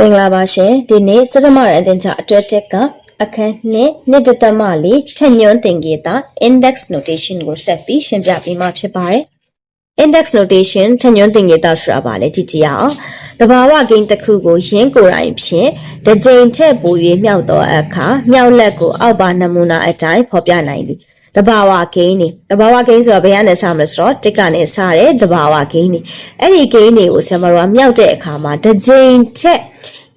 မင်္ဂလာပါရှင်ဒီနေ့စရမရန်တင်ချအတွက်တက်ကအခန်းနှစ်နှစ်တသမလေးထညွန်းသင်္ကေတ index notation ကိုဆက်ပြီးရှင်းပြပေးမှာဖြစ်ပါတယ် index notation ထညွန်းသင်္ကေတဆိုတာပါလေကြည့်ကြည့်ရအောင်တဘာဝဂိမ်းတစ်ခုကိုရင်းကိုယ်တိုင်ဖြင့်တစ်ကြိမ်ထက်ပို၍မြောက်သောအခါမြောက်လက်ကိုအောက်ပါနမူနာအတိုင်းဖော်ပြနိုင်သည် တဘာဝဂိမ်းနေတဘာဝဂိမ်းဆိုတာဘယ်ကနေစမလဲဆိုတော့တစ်ကနေစတဲ့တဘာဝဂိမ်းနေအဲ့ဒီဂိမ်းတွေကိုဆရာမတော်ကမြောက်တဲ့အခါမှာတစ်ကြိမ်ထက်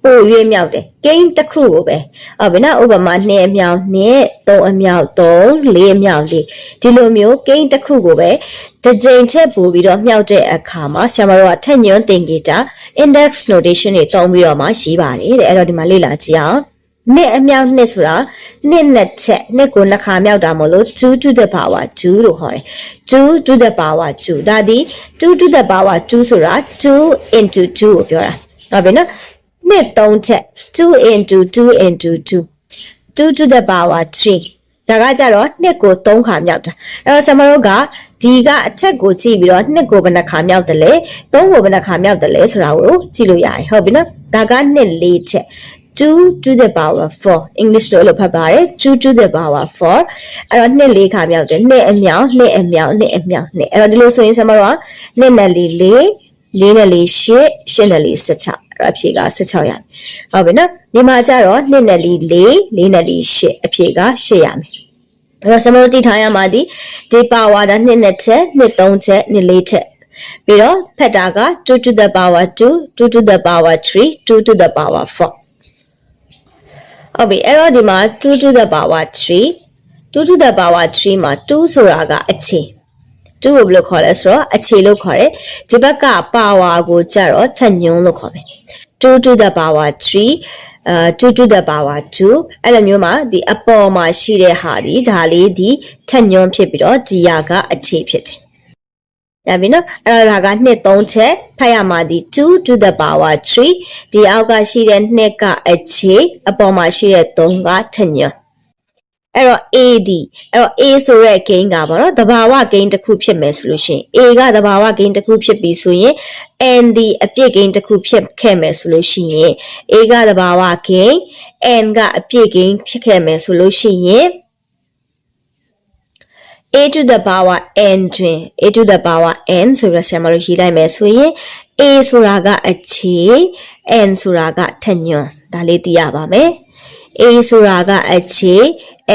ပို၍မြောက်တယ်ဂိမ်းတစ်ခုကိုပဲအော်ဘယ်နော်ဥပမာ2အမြောက်2 3အမြောက်3 4အမြောက်4ဒီလိုမျိုးဂိမ်းတစ်ခုကိုပဲတစ်ကြိမ်ထက်ပိုပြီးတော့မြောက်တဲ့အခါမှာဆရာမတော်ကထက်ညွန်းသင်္ကေတ index notation တွေတုံးပြီးတော့မှရှိပါတယ်တဲ့အဲ့တော့ဒီမှာလေ့လာကြည့်အောင် နှစ်အမြောက်နှစ်ဆိုတာနှစ်နှစ်ချက်နှစ်ကိုနှစ်ခါမြောက်တာမလို့2 to the power 2လို့ခေါ်တယ်2 to the power 2ဒါဒီ2 to the power 2ဆိုတာ2 into 2ကိုပြောတာဟုတ်ပြီနော်နှစ်3ချက်2 into 2 into 2 2 to the power 3ဒါကကြတော့နှစ်ကို3ခါမြောက်တာအဲ့တော့ဆမတို့ကဒီကအထက်ကိုကြည့်ပြီးတော့နှစ်ကိုဘယ်နှခါမြောက်တယ်လဲ3ကိုဘယ်နှခါမြောက်တယ်လဲဆိုတာကိုကြည့်လို့ရတယ်ဟုတ်ပြီနော်ဒါကနှစ်၄ချက် 2 to the power 4 English လို့အဲ့လိုဖတ်ပါတယ်2 to the power 4အဲ့တော့နှစ်၄ခါမြောက်တယ်နှစ်အမြောက်နှစ်အမြောက်နှစ်အမြောက်နှစ်အဲ့တော့ဒီလိုဆိုရင်ဆမတို့ကနှစ်နဲ့၄၄လေးနဲ့လေးရှစ်ရှစ်နဲ့လေး16အဲ့တော့အဖြေက16ရမယ်ဟုတ်ပြီနော်ဒီမှာကျတော့နှစ်နဲ့လေး၄လေးနဲ့လေးရှစ်အဖြေက8ရမယ်အဲ့တော့ဆမတို့တိထားရမှာဒီဒီ power ဒါနှစ်နဲ့ချက်နှစ်3ချက်နှစ်4ချက်ပြီးတော့ဖက်တာက2 to the power 2 2 to the power 3 2 to the power 4 ဟုတ်ပြီအဲ့တော့ဒီမှာ2 to the power 3 2 to the power 3မှာ2ဆိုတာကအခြေ2ကိုဘယ်လိုခေါ်လဲဆိုတော့အခြေလို့ခေါ်တယ်ဒီဘက်က power ကိုကြတော့ထညွန်းလို့ခေါ်တယ်2 to the power 3အဲ2 to the power 2အဲ့လိုမျိုးမှာဒီအပေါ်မှာရှိတဲ့ဟာဒီဒါလေးဒီထညွန်းဖြစ်ပြီးတော့ဒီရာကအခြေဖြစ်တယ်။ ဒါပြီနော်အဲ့ဒါကနှစ်3ချက်ဖတ်ရမှာဒီ2 to the power 3ဒီအောက်ကရှိတဲ့နှစ်ကအခြေအပေါ်မှာရှိတဲ့3ကထညွန်းအဲ့တော့ AD အဲ့တော့ A ဆိုတဲ့ gain ကပေါ့နော်တဘာဝ gain တစ်ခုဖြစ်မယ်ဆိုလို့ရှိရင် A ကတဘာဝ gain တစ်ခုဖြစ်ပြီဆိုရင် N ဒီအပြည့် gain တစ်ခုဖြစ်ခဲ့မယ်ဆိုလို့ရှိရင် A ကတဘာဝ gain N ကအပြည့် gain ဖြစ်ခဲ့မယ်ဆိုလို့ရှိရင် a to the power n တွင် a to the power n ဆိုပြီးတော့ဆရာမတို့ရေးလိုက်မယ်ဆိုရင် a ဆိုတာကအခြေ n ဆိုတာကထညွန်းဒါလေးသိရပါမယ် a ဆိုတာကအခြေ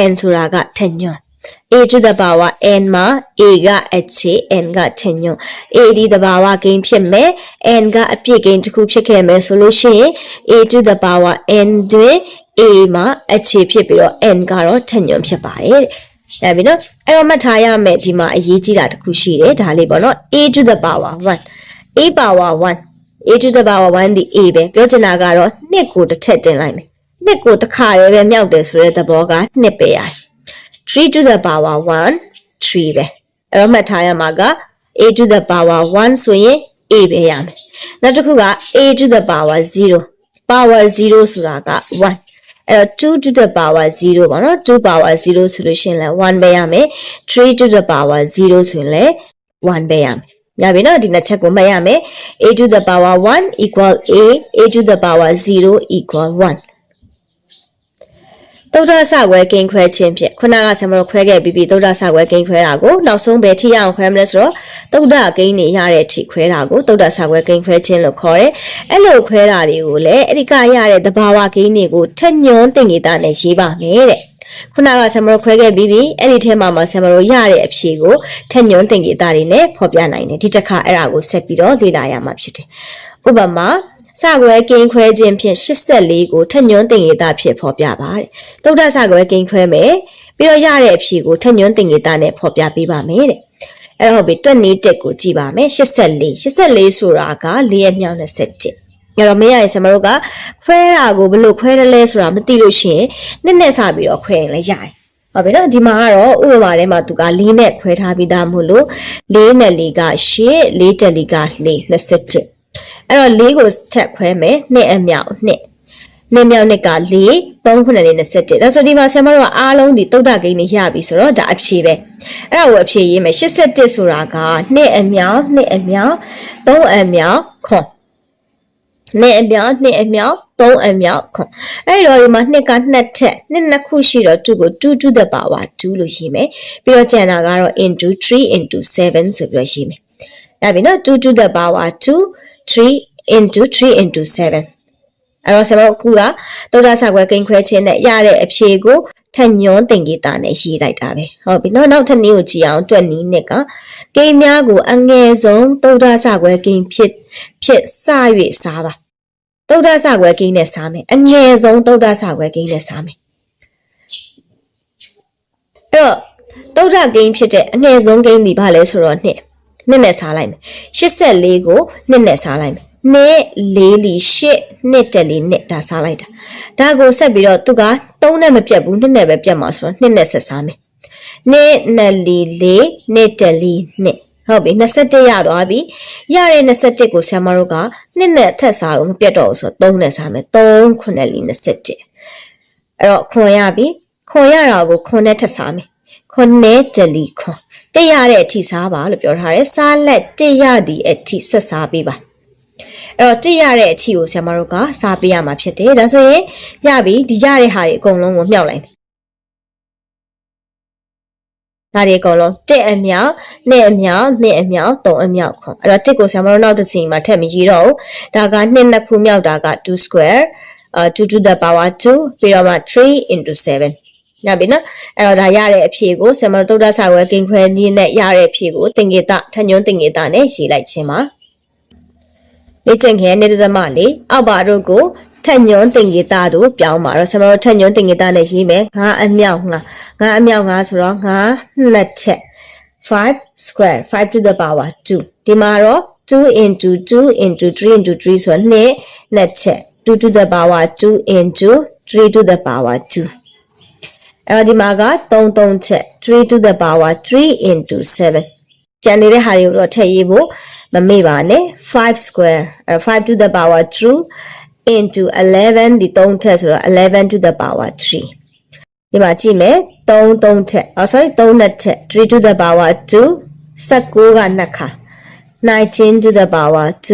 n ဆိုတာကထညွန်း a to the power n မှာ a ကအခြေ n ကထညွန်း a ဒီတဘာဝဂိမ်းဖြစ်မယ် n ကအပြည့်ဂိမ်းတစ်ခုဖြစ်ခဲ့မယ်ဆိုလို့ရှိရင် a to the power n တွင် a မှာအခြေဖြစ်ပြီးတော့ n ကတော့ထညွန်းဖြစ်ပါတယ် တဲ့အဲ့ပြီနော်အဲ့တော့မှတ်ထားရမယ်ဒီမှာအရေးကြီးတာတစ်ခုရှိတယ်ဒါလေးပေါ့နော် a to the power 1 a power 1 a to the power 1ဒီ a ပဲပြောချင်တာကတော့နှစ်ကိုတစ်ထက်တင်လိုက်မယ်နှစ်ကိုတစ်ခါတည်းပဲမြောက်တယ်ဆိုတဲ့သဘောကနှစ်ပဲရတယ်3 to the power 1 3ပဲအဲ့တော့မှတ်ထားရမှာက a to the power 1ဆိုရင် a ပဲရမယ်နောက်တစ်ခုက a to the power 0 power 0ဆိုတာက1 အဲ့တော့2 to the power 0ပေါ့နော်2 power 0ဆိုလို့ရှိရင်လည်း1ပဲရမယ်3 to the power 0ဆိုရင်လည်း1ပဲရမယ်ရပြီနော်ဒီနှစ်ချက်ကိုမှတ်ရမယ် a to the power 1 equal a a to the power 0 equal 1 သုဒ္ဓဆခွဲကိန်းခွဲခြင်းဖြင့်ခုနကဆရာမတို့ခွဲခဲ့ပြီးပြီသုဒ္ဓဆခွဲကိန်းခွဲတာကိုနောက်ဆုံးပဲထိရအောင်ခွဲမလဲဆိုတော့သုဒ္ဓကိန်းနေရတဲ့အထိခွဲတာကိုသုဒ္ဓဆခွဲကိန်းခွဲခြင်းလို့ခေါ်တယ်အဲ့လိုခွဲတာတွေကိုလည်းအဲ့ဒီကရတဲ့သဘာဝကိန်းတွေကိုထက်ညွန်းတင်နေတာနဲ့ရေးပါမယ်တဲ့ခုနကဆမ်မရိုခွဲခဲ့ပြီးပြီအဲ့ဒီထဲမှာမှဆမ်မရိုရတဲ့အဖြေကိုထက်ညွန်းတင်ကေတာတွေနဲ့ဖော်ပြနိုင်တယ်ဒီတစ်ခါအဲ့ဒါကိုဆက်ပြီးတော့လေ့လာရမှာဖြစ်တယ်ဥပမာ စကွဲကိန်းခွဲခြင်းဖြင့်84ကိုထက်ညွန်းတင်ကေတာဖြစ်ဖော်ပြပါတဲ့တုဒ္ဒစကွဲကိန်းခွဲမယ်ပြီးတော့ရတဲ့အဖြေကိုထက်ညွန်းတင်ကေတာနဲ့ဖော်ပြပေးပါမယ်တဲ့အဲ့တော့ဟုတ်ပြီတွက်နေတက်ကိုကြည့်ပါမယ်84 84ဆိုတာက4ရဲ့မြောက်27ညတော့မင်းရရင်ဆမတို့ကခွဲတာကိုဘယ်လိုခွဲရလဲဆိုတာမသိလို့ရှိရင်နှစ်နဲ့စပြီးတော့ခွဲရင်လည်းရတယ်။ဟုတ်ပြီနော်ဒီမှာကတော့ဥပမာထဲမှာသူက၄နဲ့ခွဲထားပြီးသားမို့လို့၄နဲ့၄က၈၄တက်၄က၄27 အဲ့တော့၄ကိုထပ်ခွဲမယ်နှစ်အမြောက်နှစ်နှစ်မြောက်နှစ်က4 3ခုနဲ့27ဒါဆိုဒီမှာဆရာမတို့ကအားလုံးဒီတုတ်တကိန်းနေရပြီဆိုတော့ဒါအဖြေပဲအဲ့ဒါကိုအဖြေရေးမယ်81ဆိုတာကနှစ်အမြောက်နှစ်အမြောက်3အမြောက်ခွန်နှစ်အမြောက်နှစ်အမြောက်သုံးအမြောက်ခွန်အဲ့တော့ဒီမှာနှစ်ကနှစ်ထက်နှစ်နှစ်ခုရှိတော့2ကို2 to the power 2လို့ရေးမယ်ပြီးတော့ကျန်တာကတော့ into 3 into 7ဆိုပြီးတော့ရေးမယ်ဒါပြီနော်2 to the power 2 3 into 3 into 7အဲ့တော့ကျွန်တော်အခုကသုဒ္ဓဆာကွယ်ကိန်းခွဲခြင်းနဲ့ရတဲ့အဖြေကိုထညွန်းသင်္ကေတနဲ့ရေးလိုက်တာပဲဟုတ်ပြီနော်နောက်ထပ်နည်းကိုကြည့်အောင်တွက်နည်းနဲ့ကကိန်းများကိုအငယ်ဆုံးသုဒ္ဓဆာကွယ်ကိန်းဖြစ်ဖြစ်စ၍စားပါသုဒ္ဓဆာကွယ်ကိန်းနဲ့စားမယ်အငယ်ဆုံးသုဒ္ဓဆာကွယ်ကိန်းနဲ့စားမယ်အဲ့တော့သုဒ္ဓကိန်းဖြစ်တဲ့အငယ်ဆုံးကိန်းဒီဘာလဲဆိုတော့နှစ် နှစ်နဲ့စားလိုက်မယ်84ကိုနှစ်နဲ့စားလိုက်မယ်နှစ်လေးလီရှစ်နှစ်တက်လီနှစ်ဒါစားလိုက်တာဒါကိုဆက်ပြီးတော့သူကသုံးနဲ့မပြတ်ဘူးနှစ်နဲ့ပဲပြတ်မှာဆိုတော့နှစ်နဲ့ဆက်စားမယ်နှစ်နဲ့လီလေးနှစ်တက်လီနှစ်ဟုတ်ပြီ21ရသွားပြီရတဲ့21ကိုဆရာမတို့ကနှစ်နဲ့ထက်စားလို့မပြတ်တော့ဘူးဆိုတော့3နဲ့စားမယ်3ခုနဲ့လီ21အဲ့တော့ခွန်ရပြီခွန်ရတာကိုခွန်နဲ့ထက်စားမယ် ခွန်နဲ့တလီခွန်တက်ရတဲ့အထိစားပါလို့ပြောထားတယ်စားလက်တက်ရသည့်အထိဆက်စားပေးပါအဲ့တော့တက်ရတဲ့အထိကိုဆရာမတို့ကစားပေးရမှာဖြစ်တယ်ဒါဆိုရင်ရပြီဒီရတဲ့ဟာတွေအကုန်လုံးကိုမြှောက်လိုက်မယ်ဒါတွေအကုန်လုံးတက်အမြောက်နှစ်အမြောက်နှစ်အမြောက်သုံးအမြောက်ခွန်အဲ့တော့တက်ကိုဆရာမတို့နောက်တစ်စီမှာထည့်မရေးတော့ဘူးဒါကနှစ်နှစ်ခုမြောက်တာက2 square uh 2 to the power 2ပြီးတော့မှ3 into 7 ညပြီနော်အဲ့တော့ဒါရတဲ့အဖြေကိုဆရာမတို့သုဒ္ဓဆာဝဲကင်ခွဲနည်းနဲ့ရတဲ့အဖြေကိုသင်္ကေတထညွန်းသင်္ကေတနဲ့ရေးလိုက်ခြင်းပါလေ့ကျင့်ခင်းနေသမလေးအောက်ပါတို့ကိုထညွန်းသင်္ကေတတို့ပြောင်းပါတော့ဆရာမတို့ထညွန်းသင်္ကေတနဲ့ရေးမယ်ငါအမြောက်ငါငါအမြောက်ငါဆိုတော့ငါနှစ်ချက်5 square 5 to the power 2ဒီမှာတော့2 into 2 into 3 into 3ဆိုတော့နှစ်နှစ်ချက်2 to the power 2 into 3 to the power 2 အဲ့တော့ဒီမှာက3 3ချက်3 to the power 3 into 7ကျန်နေတဲ့ဟာတွေကိုတော့ထည့်ရေးဖို့မမေ့ပါနဲ့5 square အဲ့5 to the power 2 into 11ဒီ3ထက်ဆိုတော့11 to the power 3ဒီမှာကြည့်မယ်3 3ထက်အော် sorry 3နှစ်ထက်3 to the power 2 19ကနှစ်ခါ19 to the power 2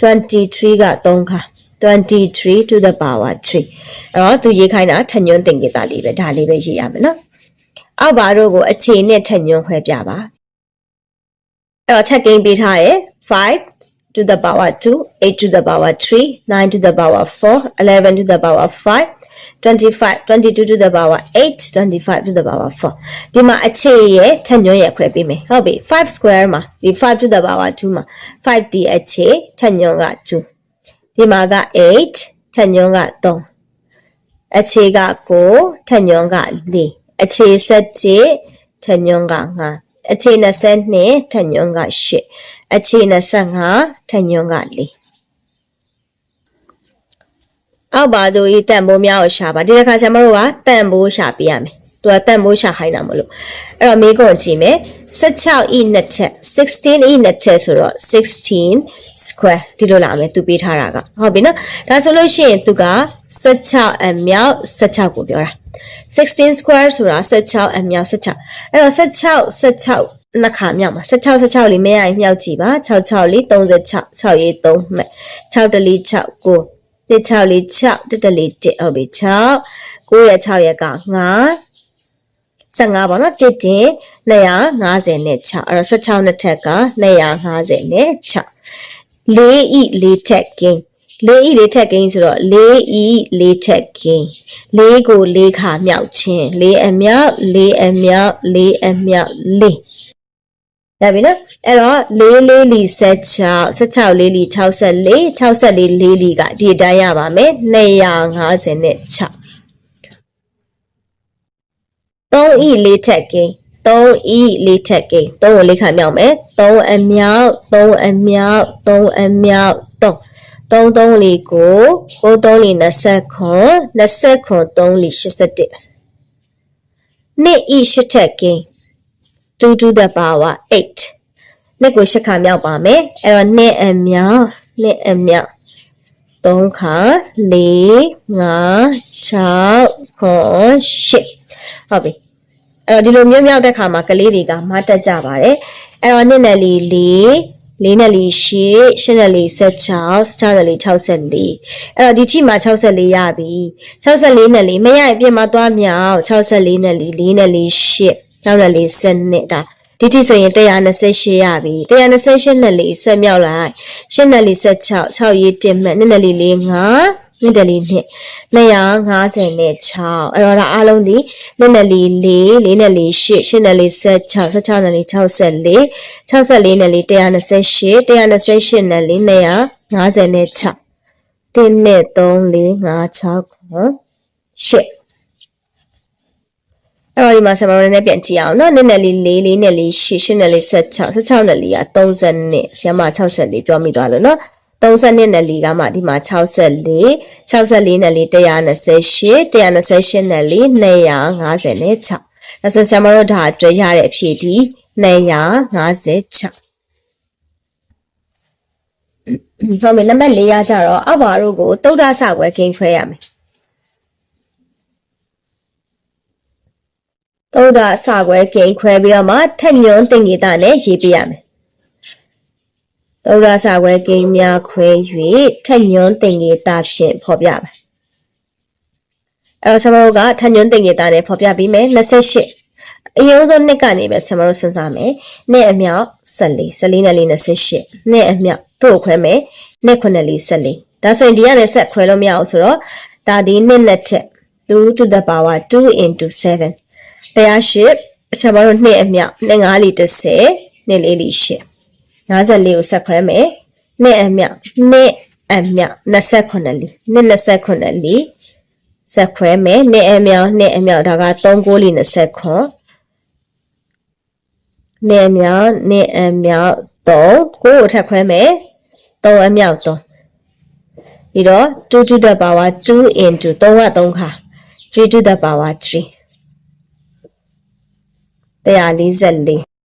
23က3ခါ 23 to the power 3အဲ့တော့သူရေးခိုင်းတာထညွန်းသင်္ကေတလေးပဲဒါလေးပဲရေးရမယ်နော်အောက်ပါတို့ကိုအခြေနဲ့ထညွန်းခွဲပြပါအဲ့တော့ချက်ကိန်းပေးထားတယ်5 to the power 2 8 to the power 3 9 to the power 4 11 to the power 5 25 22 to the power 8 25 to the power 4 ဒီမှာအခြေရဲ့ထညွန်းရဲ့ခွဲပေးမယ်ဟုတ်ပြီ5 square မှာဒီ5 to the power 2မှာ5ဒီအခြေထညွန်းက2 ဒီမှာက8ထညွန်းက3အခြေက9ထညွန်းက4အခြေ7ထညွန်းက5အခြေ22ထညွန်းက8အခြေ25ထညွန်းက4အောက်ပါတို့ဤတန်ဖိုးများကိုရှာပါဒီတစ်ခါဆရာမတို့ကတန်ဖိုးရှာပြရမယ် သူကတန်ဖိုးရှာခိုင်းတာမလို့အဲ့တော့မေးခွန်းကြည့်မယ်16 e နှစ်ချက်16 e နှစ်ချက်ဆိုတော့16 square ဒီလိုလာမယ်သူပေးထားတာကဟုတ်ပြီနော်ဒါဆိုလို့ရှိရင်သူက16အမြောက်16ကိုပြောတာ16 square ဆိုတာ16အမြောက်16အဲ့တော့16 16နှစ်ခါမြောက်မှာ16 16လေးမရရင်မြောက်ကြည့်ပါ6 6လေး36 6ရေး3မှတ်6တလီ6 9 1 6လေး6တက်တက်လေး1ဟုတ်ပြီ6 9ရဲ့6ရဲ့က9 15ပေါ့နော်1တင်250နဲ့6အဲ့တော့16နှစ်ထက်က250နဲ့6 4ဤ4ထက်ကိန်း4ဤ4ထက်ကိန်းဆိုတော့4ဤ4ထက်ကိန်း4ကို4ခါမြောက်ခြင်း4အမြောက်4အမြောက်4အမြောက်4ဒါပြီနော်အဲ့တော့4လေးလီ16 16လေးလီ64 64လေးလီကဒီအတိုင်းရပါမယ်250နဲ့6 3ဤလေးထက်ကိန်း3ဤလေးထက်ကိန်း3ကိုလေးခါမြောက်မယ်3အမြောက်3အမြောက်3အမြောက်3 3 3လေးကို9 3လေး20ခွန်20ခွန်3လေး81နှစ်ဤရှစ်ထက်ကိန်း2 to the power 8နှစ်ကိုရှစ်ခါမြောက်ပါမယ်အဲ့တော့နှစ်အမြောက်နှစ်အမြောက်3ခါ4 5 6ခွန်8 ဟုတ်ပြီအဲ့တော့ဒီလိုမျိုးမြောက်တဲ့ခါမှာကလေးတွေကမတက်ကြပါတယ်အဲ့တော့နှစ်နယ်လေး၄4နဲ့4 8 8နဲ့4 16 16နဲ့4 64အဲ့တော့ဒီထိမှာ64ရပြီ64နဲ့4မရရင်ပြင်မှာသွားမြောက်64နဲ့4 4နဲ့4 8 6နဲ့4 12ဒါဒီတိဆိုရင်128ရပြီ128နဲ့4ဆက်မြောက်လိုက်8နဲ့4 16 6ရေးတင်မှတ်2နဲ့4 4 5 နှစ်တလီနှစ်250နဲ့6အဲ့တော့ဒါအားလုံးဒီနှစ်နဲ့လီ4 4နဲ့လီ8 8နဲ့လီ16 16နဲ့လီ64 64နဲ့လီ128 128နဲ့လီ250နဲ့6 1နဲ့3 4 5 6 8အဲ့တော့ဒီမှာဆရာမတို့လည်းပြန်ကြည့်အောင်နော်နှစ်နဲ့လီ4 4နဲ့လီ8 8နဲ့လီ16 16နဲ့လီက30နဲ့ဆရာမ64ပြောမိသွားလို့နော် 32နဲ့လီကမှဒီမှာ64 64နဲ့လီ128 128နဲ့လီ250နဲ့6ဒါဆိုဆရာမတို့ဒါအတွက်ရတဲ့အဖြေဒီ256ဟုတ်ပြီနံပါတ်4ရကြတော့အဘွားတို့ကိုတုဒ္ဒဆခွဲဂိမ်းခွဲရမယ်တုဒ္ဒဆခွဲဂိမ်းခွဲပြီးတော့မှထက်ညွန်းတင်ကြီးတာနဲ့ရေးပြရမယ် သုဒ္ဓဆာဝဲကိန်းများခွဲ၍ထက်ညွန်းတင်ကေတာဖြင့်ဖော်ပြပါအဲ့တော့ဆမတို့ကထက်ညွန်းတင်ကေတာနဲ့ဖော်ပြပြီးမယ်28အရင်ဆုံးနှစ်ကနေပဲဆမတို့စဉ်းစားမယ်နှစ်အမြောက်14 14နဲ့လေး28နှစ်အမြောက်တို့ခွဲမယ်နှစ်ခုနဲ့လေး14ဒါဆိုရင်ဒီကနေဆက်ခွဲလို့မရအောင်ဆိုတော့ဒါဒီနှစ်နဲ့ထက်2 to the power 2 into 7တရားရှိဆမတို့နှစ်အမြောက်နှစ်5လီ30နှစ်လေးလီ8 54ကိုဆက်ခွဲမယ်နှစ်အမြောက်နှစ်အမြောက်29လီနှစ်29လီဆက်ခွဲမယ်နှစ်အမြောက်နှစ်အမြောက်ဒါက3ကိုလီ29နှစ်အမြောက်နှစ်အမြောက်3ကိုကိုထပ်ခွဲမယ်3အမြောက်3ဒီတော့2 to the power 2 into 3က3ခါ3 to the power 3 144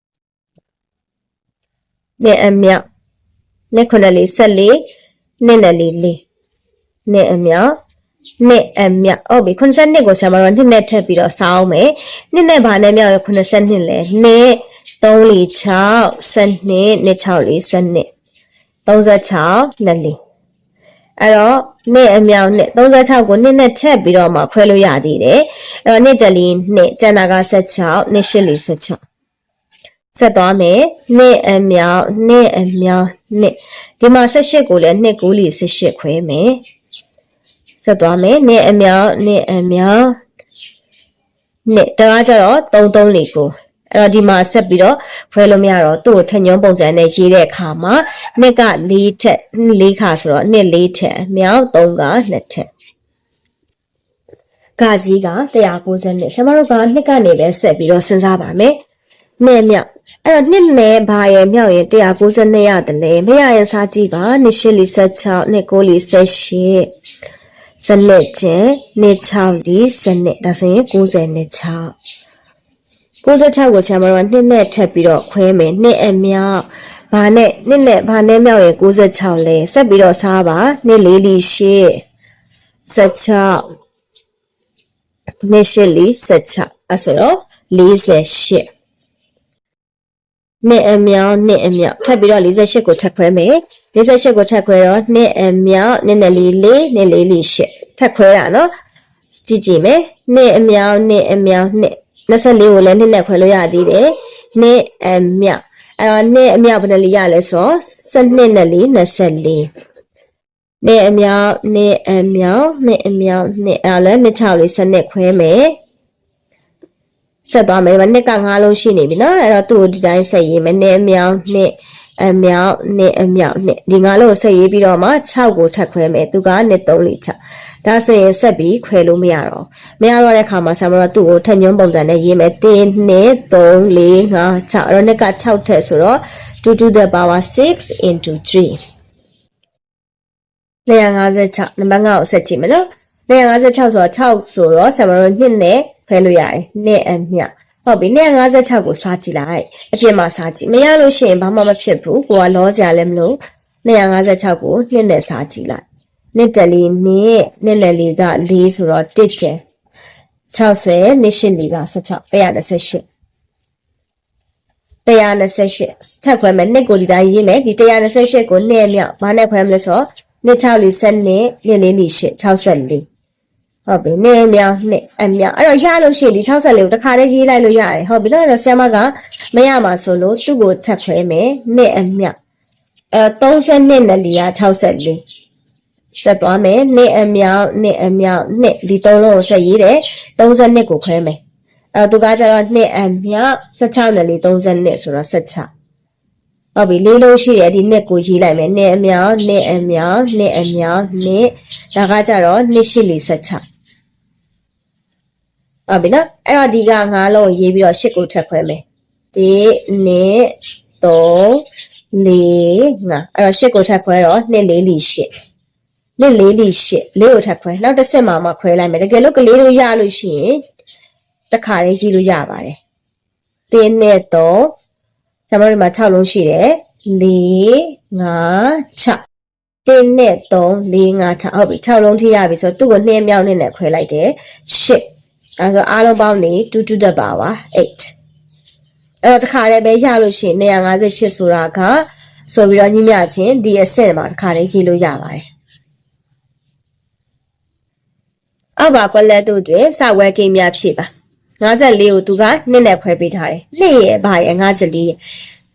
နှစ်အမြောက်နှစ်ခုနဲ့လေးဆက်လေးနှစ်နဲ့လေးလေးနှစ်အမြောက်နှစ်အမြောက်ဟုတ်ပြီ92ကိုဆရာမတော်နှစ်နဲ့ထပ်ပြီးတော့စောင်းမယ်နှစ်နဲ့ဘာနဲ့မြောက်ရ92လဲနှစ်3လေး6 12နှစ်6လေး12 36နှစ်လေးအဲ့တော့နှစ်အမြောက်နှစ်36ကိုနှစ်နဲ့ထပ်ပြီးတော့မှခွဲလို့ရသေးတယ်အဲ့တော့နှစ်တလီနှစ်ကျန်တာက16နှစ်8လေး16 ဆက်သွားမယ်နှစ်အမြောက်နှစ်အမြောက်နှစ်ဒီမှာ18ကိုလည်းနှစ်ကိုလီ18ခွဲမယ်ဆက်သွားမယ်နှစ်အမြောက်နှစ်အမြောက်နှစ်တကားကျတော့33လေးကိုအဲ့တော့ဒီမှာဆက်ပြီးတော့ခွဲလို့မရတော့သူ့ကိုထညွန်းပုံစံနဲ့ရေးတဲ့အခါမှာနှစ်က4ထက်4ခါဆိုတော့နှစ်4ထက်အမြောက်3က2ထက်ကကြီးက190နှစ်ဆမတို့ကနှစ်ကနေပဲဆက်ပြီးတော့စဉ်းစားပါမယ်နှစ်မြောက် အဲ့တော့နှစ်နဲ့ဘာရဲ့မြောက်ရင်192ရတယ်လေမရရင်စားကြည့်ပါနှစ်8 46နှစ်9 48စနစ်ချင်းနှစ်6 4စနစ်ဒါဆိုရင်90နဲ့6 96ကိုဆရာမတော်ကနှစ်နဲ့ထပ်ပြီးတော့ခွဲမယ်နှစ်အမြောက်ဘာနဲ့နှစ်နဲ့ဘာနဲ့မြောက်ရင်96လဲဆက်ပြီးတော့စားပါနှစ်လေးလီရှိ16နှစ်ရှိလီ16အဲ့ဆိုတော့48 နှစ်အမြောက်နှစ်အမြောက်ထပ်ပြီးတော့48ကိုထပ်ခွဲမယ်48ကိုထပ်ခွဲတော့နှစ်အမြောက်နှစ်နဲ့လေးလေးနှစ်လေးလေးရှစ်ထပ်ခွဲရနော်ကြည့်ကြည့်မယ်နှစ်အမြောက်နှစ်အမြောက်နှစ်24ကိုလည်းနှစ်နဲ့ခွဲလို့ရသေးတယ်နှစ်အမြောက်အဲ့တော့နှစ်အမြောက်ဘယ်နှလီရလဲဆိုတော့12နဲ့လေး24နှစ်အမြောက်နှစ်အမြောက်နှစ်အမြောက်နှစ်အဲ့လည်းနှစ်6လေးစနစ်ခွဲမယ် ဆက်သွားမယ်နှစ်က9လုံးရှိနေပြီနော်အဲ့တော့သူ့ကိုဒီတိုင်းဆက်ရေးမယ်နှစ်အမြောက်နှစ်အမြောက်နှစ်အမြောက်နှစ်ဒီ9လုံးကိုဆက်ရေးပြီးတော့မှ6ကိုထပ်ခွဲမယ်သူကနှစ်3လေး6ဒါဆိုရင်ဆက်ပြီးခွဲလို့မရတော့မရတော့တဲ့ခါမှာဆရာမတော်သူ့ကိုထညွန်းပုံစံနဲ့ရေးမယ်1 2 3 4 5 6အဲ့တော့နှစ်က6ထက်ဆိုတော့2 to the power 6 into 3 256နံပါတ်5ကိုဆက်ကြည့်မယ်နော်256ဆိုတော့6ဆိုတော့ဆရာမတော်နှစ်နဲ့ ခွဲလို့ရတယ်နှစ်အမြဟုတ်ပြီ256ကိုစားကြည့်လိုက်အပြင်မှာစားကြည့်မရလို့ရှိရင်ဘာမှမဖြစ်ဘူးကိုကလောစရာလည်းမလို256ကိုနှစ်နဲ့စားကြည့်လိုက်နှစ်တလီနှစ်နှစ်လယ်လီက4ဆိုတော့1ကျန်60နှစ်ရှင်းလီက16 128 128ထပ်ခွဲမယ်နှစ်ကိုဒီတိုင်းရေးမယ်ဒီ128ကိုနှစ်အမြောက်ဘာနဲ့ခွဲမလဲဆိုတော့နှစ်6လီ7နှစ်နှစ်လေးလီ8 64 ဟုတ်ပြီနှစ်အမြောက်နှစ်အမြောက်အဲ့တော့ရလို့ရှိရင်ဒီ64ကိုတစ်ခါတည်းရေးလိုက်လို့ရတယ်ဟုတ်ပြီလားအဲ့တော့ဆရာမကမရမှာဆိုလို့သူ့ကိုထပ်ခွဲမယ်နှစ်အမြောက်အဲ30နှစ်နဲ့လီက64ဆက်သွားမယ်နှစ်အမြောက်နှစ်အမြောက်နှစ်ဒီသုံးလုံးကိုဆက်ရေးတယ်32ကိုခွဲမယ်အဲသူကကျတော့နှစ်အမြောက်16နဲ့လီ32ဆိုတော့16ဟုတ်ပြီလေးလုံးရှိတယ်ဒီနှစ်ကိုရေးလိုက်မယ်နှစ်အမြောက်နှစ်အမြောက်နှစ်အမြောက်နှစ်ဒါကကျတော့နှစ်ရှိလီ16 ဟုတ်ပြီနော်အဲ့တော့ဒီကငါးလုံးကိုရေးပြီးတော့8ကိုထပ်ခွဲမယ်ဒီနှစ်3 4 5အဲ့တော့8ကိုထပ်ခွဲတော့2 4လီ8နှစ်လေးလီရှစ်လေးကိုထပ်ခွဲနောက်တစ်ဆက်မှာမှခွဲလိုက်မယ်တကယ်လို့ကလေးတို့ရလို့ရှိရင်တစ်ခါလေးရေးလို့ရပါတယ်တင်းနဲ့တော့ကျွန်တော်တို့ဒီမှာ6လုံးရှိတယ်4 5 6တင်းနဲ့3 4 5 6ဟုတ်ပြီ6လုံးထိရပြီဆိုတော့သူ့ကို2မြောက်နဲ့နဲ့ခွဲလိုက်တယ်8 အဲဆိုအားလုံးပေါင်းနေ2 to the power 8အဲ့တော့တစ်ခါလေးပဲရလို့ရှိရင်258ဆိုတာကဆိုပြီးတော့ညီမချင်းဒီအဆင့်မှာတစ်ခါလေးရေးလို့ရပါတယ်အောက်ပါကွက်လက်တို့တွင်စဝဲကိန်းများဖြစ်ပါ54ကိုသူကနှစ်နဲ့ခွဲပေးထားတယ်နှစ်ရဲ့ဘာရဲ့54ရဲ့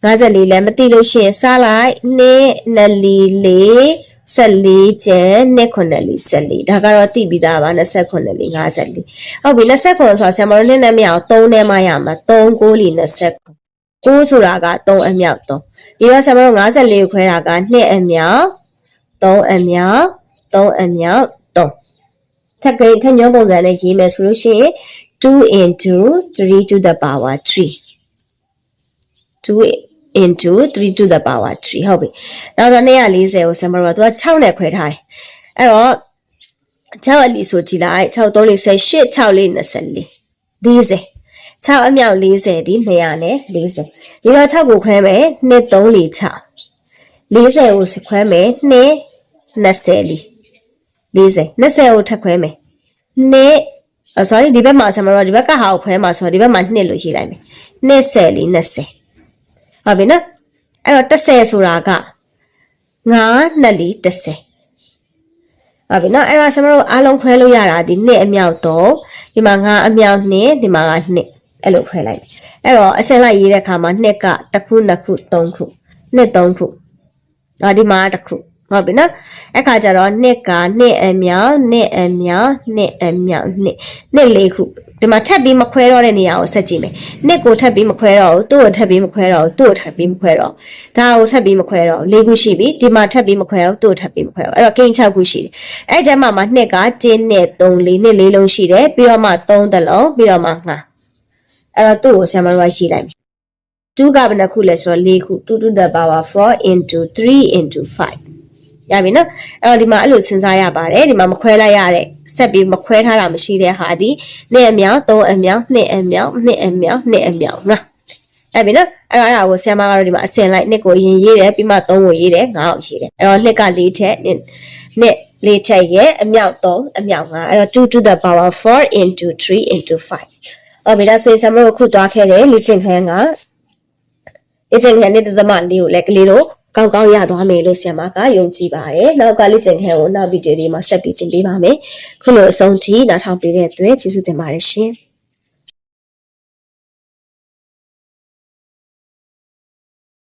54လည်းမသိလို့ရှိရင်စားလိုက်နှစ်နှစ်လီလေး 14ကျန်နှစ်ခုနှစ်လီ14ဒါကတော့သိပြီးသားပါ29လီ54ဟုတ်ပြီ29ဆိုတာဆရာမတို့နှစ်နဲ့မရအောင်3နဲ့မှရမှာ3 9လီ29 9ဆိုတာက3အမြောက်3ဒီတော့ဆရာမတို့54ကိုခွဲတာက2အမြောက်3အမြောက်3အမြောက်3ထပ်ကိန်းထညုံပုံစံနဲ့ရေးမယ်ဆိုလို့ရှိရင်2 into 3 to the power 3 2 into 3 to the power 3ဟုတ်ပြီနောက်တော့240ကိုဆမ်မရောသူက6နဲ့ခွဲထားတယ်အဲ့တော့6အလီဆိုကြည့်လိုက်6 3 48 6 4 24 40 6အမြောက်40ဒီ200နဲ့40ဒီတော့6ကိုခွဲမယ်2 3 4 6 40ကိုခွဲမယ်2 20လီ40 20ကိုထပ်ခွဲမယ်2အော် sorry ဒီဘက်မှာဆမ်မရောဒီဘက်ကဟာကိုခွဲမှာဆိုတော့ဒီဘက်မှာ2လို့ရေးလိုက်မယ်20လီ20 ဟုတ်ပြီနော်အဲ့တော့30ဆိုတာက9နှစ်လီ30ဟုတ်ပြီနော်အဲ့တော့ဆမတို့အားလုံးခွဲလို့ရတာဒီနှစ်အမြောက်တော့ဒီမှာ9အမြောက်2ဒီမှာက2အဲ့လိုခွဲလိုက်အဲ့တော့အစင်လိုက်ရေးတဲ့အခါမှာနှစ်ကတစ်ခုနှစ်ခုသုံးခုနှစ်သုံးခုဒါဒီမှာတစ်ခုဟုတ်ပြီနော်အဲ့ခါကျတော့နှစ်ကနှစ်အမြောက်နှစ်အမြောက်နှစ်အမြောက်နှစ်နှစ်လေးခု ဒီမှာထပ်ပြီးမခွဲတော့တဲ့နေရာကိုဆက်ကြည့်မယ်နှစ်ကိုထပ်ပြီးမခွဲတော့ဘူးသူ့ကိုထပ်ပြီးမခွဲတော့ဘူးသူ့ကိုထပ်ပြီးမခွဲတော့ဒါကိုထပ်ပြီးမခွဲတော့လေးခုရှိပြီဒီမှာထပ်ပြီးမခွဲတော့သူ့ကိုထပ်ပြီးမခွဲတော့အဲ့တော့ကိန်း6ခုရှိတယ်အဲ့ဒီမှာမှာနှစ်ကတင်းနဲ့3လေးနှစ်လေးလုံးရှိတယ်ပြီးတော့မှ3တလုံးပြီးတော့မှငါအဲ့တော့သူ့ကိုဆရာမတို့ကရှိလိုက်မယ်2ကဘယ်နှခုလဲဆိုတော့4ခု2 to the power 4 into 3 into 5 ရပြီနော်အဲ့တော့ဒီမှာအဲ့လိုစဉ်းစားရပါတယ်ဒီမှာမခွဲလိုက်ရတဲ့ဆက်ပြီးမခွဲထားတာမရှိတဲ့ဟာဒီနှစ်အမြောက်သုံးအမြောက်နှစ်အမြောက်နှစ်အမြောက်နှစ်အမြောက်ငါအဲ့ပြီနော်အဲ့တော့အဲ့ဒါကိုဆရာမကတော့ဒီမှာအစင်လိုက်နှစ်ကိုရင်ရေးတယ်ပြီးမှသုံးကိုရေးတယ်ငါ့ကိုရေးတယ်အဲ့တော့နှစ်က၄ထက်နှစ်နှစ်လေးချက်ရဲ့အမြောက်3အမြောက်5အဲ့တော့2 to the power 4 into 3 into 5ဟုတ်ပြီဒါဆိုရင်ဆရာမတို့အခုသွားခဲ့တယ်လေ့ကျင့်ခန်းကလေ့ကျင့်ခန်းနဲ့တသမလေးကိုလည်းကလေးတို့ ကောင်းကောင်းရသွားမယ်လို့ဆရာမကယုံကြည်ပါတယ်။နောက်ကလေ့ကျင့်ခန်းကိုနောက်ဗီဒီယိုလေးမှာဆက်ပြီးသင်ပေးပါမယ်။ခုလိုအဆုံးထိနားထောင်ပေးတဲ့အတွက်ကျေးဇူးတင်ပါတယ်ရှင်။